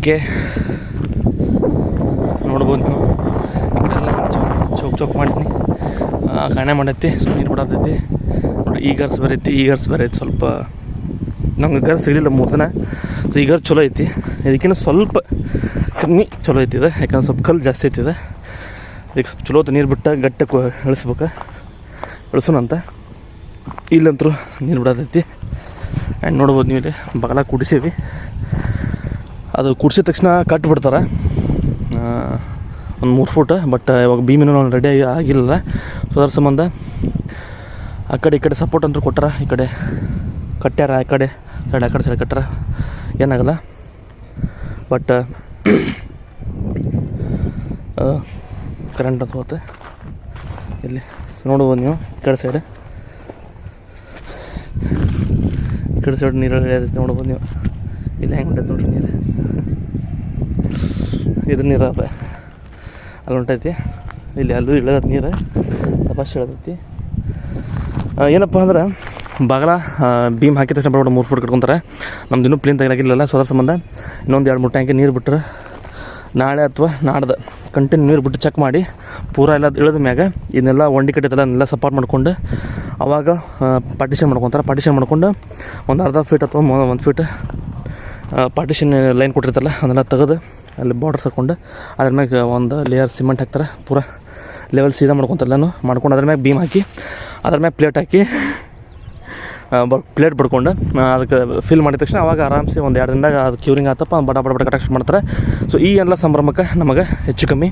Okay ನೋಡ್ಬೋದು ನೀವು. ಎಲ್ಲ ಚೌಕ್ ಚೌಕ್ ಮಾಡ್ತೀನಿ. ಕಾಣೆ ಮಾಡೈತಿ ಸೊ ನೀರು ಬಿಡತೈತಿ. ನೋಡಿ ಈ ಗರ್ಸ್ ಬರೈತಿ, ಈ ಗರ್ಸ್ ಬರೈತಿ ಸ್ವಲ್ಪ. ನಮ್ಗೆ ಗರ್ಸ್ ಸಿಗಲಿಲ್ಲ ಮೂರು ದಿನ. ಸೊ ಈ ಗರ್ಸ್ ಚಲೋ ಐತಿ. ಇದಕ್ಕಿಂತ ಸ್ವಲ್ಪ ಕಮ್ಮಿ ಚಲೋ ಐತಿ ಇದು. ಯಾಕಂದ್ರೆ ಸ್ವಲ್ಪ ಕಲ್ಲು ಜಾಸ್ತಿ ಐತಿದೆ ಈಗ ಸ್ವಲ್ಪ ಚಲೋ ನೀರು ಬಿಟ್ಟ ಗಟ್ಟಕ್ಕೆ ಇಳಿಸ್ಬೇಕು. ಇಳಿಸೋಣಂತ ಇಲ್ಲಂತರೂ ನೀರು ಬಿಡತೈತಿ. ಆ್ಯಂಡ್ ನೋಡ್ಬೋದು ನೀವು ಇಲ್ಲಿ. ಬಗಲ ಕುಡಿಸೀವಿ ಅದು ಕುಡಿಸಿದ ತಕ್ಷಣ ಕಟ್ ಬಿಡ್ತಾರೆ ಒಂದು ಮೂರು ಫೂಟ್ ಬಟ್ ಇವಾಗ ಭೀಮಿನೂ ನಾನು ರೆಡಿ ಆಗಿ ಆಗಿಲ್ಲ. ಸೊ ಅದ್ರ ಸಂಬಂಧ ಆ ಕಡೆ ಈ ಕಡೆ ಸಪೋರ್ಟ್ ಅಂತೂ ಕೊಟ್ಟಾರ ಈ ಕಡೆ ಕಟ್ಟ್ಯಾರ, ಆ ಕಡೆ ಸೈಡ್ ಆ ಕಡೆ ಸೈಡ್ ಕಟ್ಟಾರ, ಏನಾಗಲ್ಲ. ಬಟ್ ಕರೆಂಟ್ ಅಂತ ಹೋಗುತ್ತೆ. ಇಲ್ಲಿ ನೋಡ್ಬೋದು ನೀವು, ಈ ಕಡೆ ಸೈಡ್ ಈ ಕಡೆ ಸೈಡ್ ನೀರು ನೋಡ್ಬೋದು ನೀವು. ಇಲ್ಲಿ, ಹೆಂಗೆ ಹೊಂಟೈತೆ ನೋಡ್ರಿ ನೀರು? ಇದು ನೀರು ಅಲ್ಲ ಅಲ್ಲಿ ಹೊಂಟೈತಿ. ಇಲ್ಲಿ ಅಲ್ಲೂ ಇಳದ ನೀರು ತಪಾಸ್ ಇಳದೈತಿ ಏನಪ್ಪ ಅಂದ್ರೆ, ಬಾಗಲ ಭೀಮ್ ಹಾಕಿದ ತಕ್ಷಣ ಬರ್ಬೋದು ಮೂರು ಫುಟ್ ಕಟ್ಕೊತಾರೆ. ನಮ್ದು ಇನ್ನೂ ಪ್ಲೇನ್ ತೆಗಿಲಾಗಿಲ್ಲ ಸೋದರ ಸಂಬಂಧ. ಇನ್ನೊಂದು ಎರಡು ಮೂರು ಟ್ಯಾಂಕಿ ನೀರು ಬಿಟ್ಟರೆ ನಾಳೆ ಅಥವಾ ನಾಡ್ದು ಕಂಟಿನ್ಯೂ ನೀರು ಬಿಟ್ಟು ಚೆಕ್ ಮಾಡಿ, ಪೂರ ಎಲ್ಲ ಇಳಿದ ಮ್ಯಾಗ ಇದನ್ನೆಲ್ಲ ಒಂಡಿ ಕಟ್ಟಿದೆಲ್ಲ ಅದನ್ನೆಲ್ಲ ಸಪೋರ್ಟ್ ಮಾಡ್ಕೊಂಡು, ಅವಾಗ ಪಾರ್ಟಿಷನ್ ಮಾಡ್ಕೊತಾರೆ. ಪಾರ್ಟಿಷನ್ ಮಾಡ್ಕೊಂಡು ಒಂದು ಅರ್ಧ ಫೀಟ್ ಅಥವಾ ಒಂದು ಫೀಟ್ ಪಾರ್ಟಿಷನ್ ಲೈನ್ ಕೊಟ್ಟಿರ್ತಲ್ಲ ಅದನ್ನೆಲ್ಲ ತೆಗೆದು ಅಲ್ಲಿ ಬಾರ್ಡರ್ಸ್ ಹಾಕ್ಕೊಂಡು ಅದ್ರ ಮ್ಯಾಗ ಒಂದು ಲೇಯರ್ ಸಿಮೆಂಟ್ ಹಾಕ್ತಾರೆ, ಪೂರ ಲೆವೆಲ್ ಸೀದಾ ಮಾಡ್ಕೊತಾರಲ್ಲನು ಮಾಡ್ಕೊಂಡು ಅದ್ರ ಮ್ಯಾಗ ಬೀಮ್ ಹಾಕಿ, ಅದ್ರ ಮ್ಯಾಗ ಪ್ಲೇಟ್ ಹಾಕಿ ಬ ಪ್ಲೇಟ್ ಬಡ್ಕೊಂಡು ಅದಕ್ಕೆ ಫಿಲ್ ಮಾಡಿದ ತಕ್ಷಣ ಅವಾಗ ಆರಾಮ್ಸೆ ಒಂದು ಎರಡು ದಿನದಾಗ ಅದು ಕ್ಯೂರಿಂಗ್ ಆತಪ್ಪ, ಬಡ ಬಡ ಬಡ ಕಟಾಕ್ಷನ್ ಮಾಡ್ತಾರೆ. ಸೊ ಈ ಎಲ್ಲ ಸಂಭ್ರಮಕ್ಕೆ ನಮಗೆ ಹೆಚ್ಚು ಕಮ್ಮಿ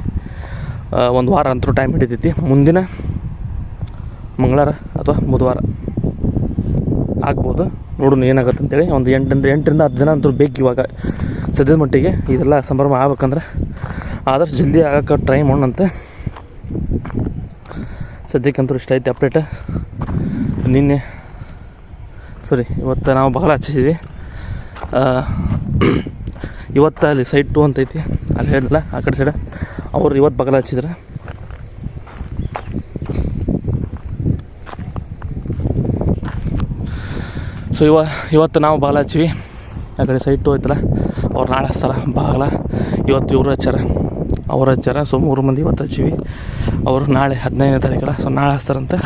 ಒಂದು ವಾರ ಅಂತರೂ ಟೈಮ್ ಹಿಡಿತೈತಿ. ಮುಂದಿನ ಮಂಗಳವಾರ ಅಥವಾ ಬುಧವಾರ ಆಗ್ಬೋದು. ನೋಡೋಣ ಏನಾಗುತ್ತೆ ಅಂತೇಳಿ. ಒಂದು ಎಂಟರಿಂದ ಎಂಟರಿಂದ ಹತ್ತು ಜನ ಅಂತೂ ಬೇಕು ಇವಾಗ. ಸದ್ಯದ ಮಟ್ಟಿಗೆ ಇದೆಲ್ಲ ಸಂಭ್ರಮ ಆಗ್ಬೇಕಂದ್ರೆ ಆದಷ್ಟು ಜಲ್ದಿ ಆಗೋಕ್ಕೆ ಟ್ರೈ ಮಾಡೋಣಂತೆ. ಸದ್ಯಕ್ಕಂತೂ ಇಷ್ಟ ಐತೆ ಅಪ್ಡೇಟ್ ನಿನ್ನೆ ಸರಿ ಇವತ್ತು ನಾವು ಬಹಳ ಹಚ್ಚಿದ್ದೀವಿ ಇವತ್ತು ಅಲ್ಲಿ ಸೈಟ್ ಟು ಅಂತೈತಿ ಅಲ್ಲಿ ಹೇಳಿಲ್ಲ ಆ ಕಡೆ ಸೈಡ ಅವ್ರು ಇವತ್ತು ಬಗಲ ಹಚ್ಚಿದ್ರೆ. ಸೊ ಇವ ಇವತ್ತು ನಾವು ಬಾಲ ಹಚ್ಚಿವಿ. ಆ ಕಡೆ ಸೈಟು ಹೋಯ್ತಲ್ಲ, ಅವ್ರು ನಾಳೆ ಹಚ್ತಾರ. ಬಾಗಲ ಇವತ್ತು ಇವರು ಹಚ್ಚಾರ ಅವ್ರು ಹಚ್ಚಾರ ಸೊ ಮೂರು ಮಂದಿ ಇವತ್ತು ಹಚ್ಚಿವಿ. ಅವರು ನಾಳೆ ಹದಿನೈದನೇ ತಾರೀಕಲ್ಲ. ಸೊ ನಾಳೆ ಹಚ್ತಾರಂತೆ.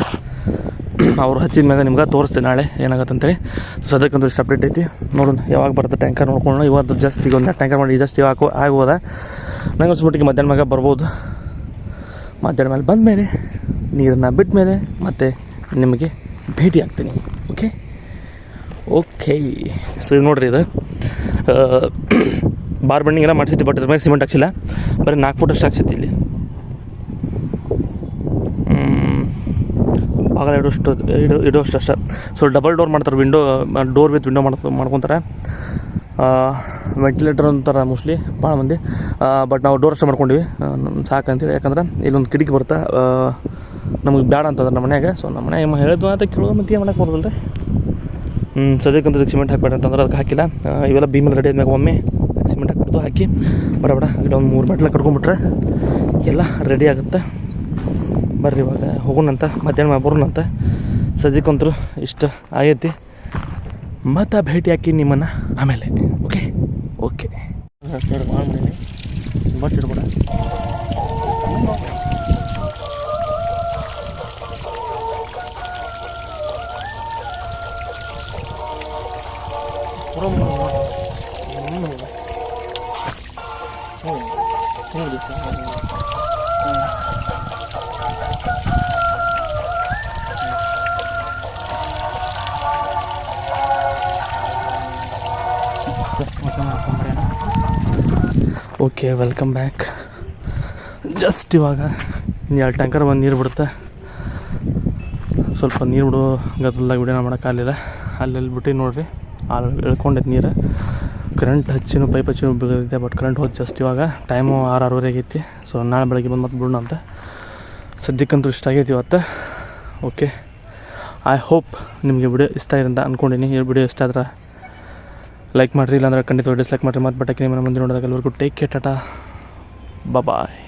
ಅವ್ರು ಹಚ್ಚಿದ ಮೇಲೆ ನಿಮ್ಗೆ ತೋರಿಸ್ತೀನಿ ನಾಳೆ ಏನಾಗತ್ತೆ ಅಂತೇಳಿ ಸದ್ಯಕ್ಕಂತೂ ಇಷ್ಟು ಅಪ್ಡೇಟ್ ಐತಿ. ನೋಡೋಣ, ಯಾವಾಗ ಬರುತ್ತೆ ಟ್ಯಾಂಕರ್ ನೋಡ್ಕೊಂಡು ಇವತ್ತು ಜಸ್ಟ್ ಈಗ ಒಂದು ಟ್ಯಾಂಕರ್ ಮಾಡಿ ಜಸ್ಟ್ ಇವಾಗ ಆಗ್ಬೋದ ನಂಗೆ ಅನ್ಸ್ಬಿಟ್ಟಿಗೆ ಮಧ್ಯಾಹ್ನ ಮ್ಯಾಗ ಬರ್ಬೋದು. ಮಧ್ಯಾಹ್ನ ಮೇಲೆ ಬಂದ ಮೇಲೆ ನೀರನ್ನು ಬಿಟ್ಟ ಮೇಲೆ ಮತ್ತೆ ನಿಮಗೆ ಭೇಟಿ ಆಗ್ತೀನಿ. ಓಕೆ ಓಕೆ ಸೊ ಇದು ನೋಡ್ರಿ ಇದು. ಬಾರ್ ಬೆಂಡಿಂಗ್ ಎಲ್ಲ ಮಾಡಿಸಿದ್ವಿ ಬಟ್ ಇದ್ರ ಮೇಲೆ ಸಿಮೆಂಟ್ ಹಾಕ್ಸಿಲ್ಲ. ಬರೀ ನಾಲ್ಕು ಫುಟ್ ಅಷ್ಟು ಹಾಕ್ಸಿತ್ತು ಇಲ್ಲಿ. ಭಾಗದ ಇಡೋಷ್ಟು ಇಡೋ ಇಡೋಷ್ಟು ಅಷ್ಟೇ ಸೊ ಡಬಲ್ ಡೋರ್ ಮಾಡ್ತಾರೆ ವಿಂಡೋ ಡೋರ್ ವಿತ್ ವಿಂಡೋ ಮಾಡ್ತ ಮಾಡ್ಕೊತಾರೆ. ವೆಂಟಿಲೇಟರ್ ಅಂತಾರೆ ಮೋಸ್ಟ್ಲಿ ಭಾಳ ಮಂದಿ. ಬಟ್ ನಾವು ಡೋರ್ ಅಷ್ಟೇ ಮಾಡ್ಕೊಂಡಿವಿ. ಸಾಕಂತೇಳಿ, ಯಾಕಂದ್ರೆ ಇಲ್ಲೊಂದು ಕಿಟಕಿ ಬರ್ತಾ ನಮಗೆ ಬೇಡ ಅಂತಂದ್ರೆ ನಮ್ಮ ಮನೆಯಾಗೆ ಸೊ ನಮ್ಮ ಮನ್ಯಾಗ ಹೇಳಿದ್ವು ಅಂತ ಕೇಳೋ ಮತ್ತೆ ಏನು ಮಾಡಕ್ಕೆ ಬರೋದಿಲ್ಲ ರೀ ಸದ್ಯಕ್ಕಂತೂ ಸಿಮೆಂಟ್ ಹಾಕಬೇಡ ಅಂತಂದ್ರೆ ಅದಕ್ಕೆ ಹಾಕಿಲ್ಲ. ಇವೆಲ್ಲ ಭೀಮಲ್ಲಿ ರೆಡಿ ಆದ್ಮ್ಯಾಗ ಒಮ್ಮೆ ಸಿಮೆಂಟ್ ಹಾಕ್ಬಿಟ್ಟು ಹಾಕಿ ಬರಬೇಡ ಬಡ ಆಗಲಿ ಒಂದು ಮೂರು ಮೆಟ್ಲ ಕಟ್ಕೊಂಬಿಟ್ರೆ ಎಲ್ಲ ರೆಡಿ ಆಗುತ್ತೆ. ಬರ್ರಿ ಇವಾಗ ಹೋಗೋಣಂತ ಮಧ್ಯಾಹ್ನ ಬರೋಣಂತ ಸದ್ಯಕ್ಕಂತೂ ಇಷ್ಟ ಆಗೈತಿ. ಮತ್ತೆ ಭೇಟಿ ಹಾಕಿ ನಿಮ್ಮನ್ನು ಆಮೇಲೆ ಓಕೆ ಓಕೆ ಬಟ್ ಇಡ್ಬೇಡ ಓಕೆ ವೆಲ್ಕಮ್ ಬ್ಯಾಕ್ ಜಸ್ಟ್ ಇವಾಗ ಎರಡು ಟ್ಯಾಂಕರ್ ಬಂದು ನೀರು ಬಿಡುತ್ತೆ. ಸ್ವಲ್ಪ ನೀರು ಬಿಡೋ ಗದ್ದಲ್ದಾಗ ವಿಡಿಯೋನ ಮಾಡೋಕ್ಕಾಗಲಿಲ್ಲ ಅಲ್ಲೆಲ್ಲಿ ಬಿಟ್ಟು ನೋಡ್ರಿ. ಎಳ್ಕೊಂಡೈತೆ ನೀರು. ಕರೆಂಟ್ ಹಚ್ಚಿನೂ ಪೈಪ್ ಹಚ್ಚಿನೂ ಬೀಳಿದೆ ಬಟ್ ಕರೆಂಟ್ ಹೋದ್ ಜಾಸ್ತಿ ಇವಾಗ ಟೈಮು ಆರು ಆರೂವರೆ ಆಗೈತಿ. ಸೊ ನಾಳೆ ಬೆಳಗ್ಗೆ ಬಂದು ಮತ್ತೆ ಬಿಡೋಣ ಅಂತ. ಸದ್ಯಕ್ಕಂತೂ ಇಷ್ಟ ಆಗೈತಿ ಇವತ್ತು. ಓಕೆ ಐ ಹೋಪ್ ನಿಮಗೆ ವಿಡಿಯೋ ಇಷ್ಟ ಆಗಿದೆ ಅಂತ ಅಂದ್ಕೊಂಡಿನಿ ಈ ವಿಡಿಯೋ ಇಷ್ಟ ಆದ್ರೆ ಲೈಕ್ ಮಾಡಿರಿ, ಇಲ್ಲಾಂದ್ರೆ ಖಂಡಿತ ಡಿಸ್ಲೈಕ್ ಮಾಡಿರಿ. ಮತ್ತೆ ಬಟ್ಟಕ್ಕೆ ನಿಮ್ಮ ಮುಂದೆ ನೋಡಿದಾಗ ಎಲ್ಲರಿಗೂ ಟೇಕ್ ಕೇರ್ ಟಾಟಾ. ಬಾಯ್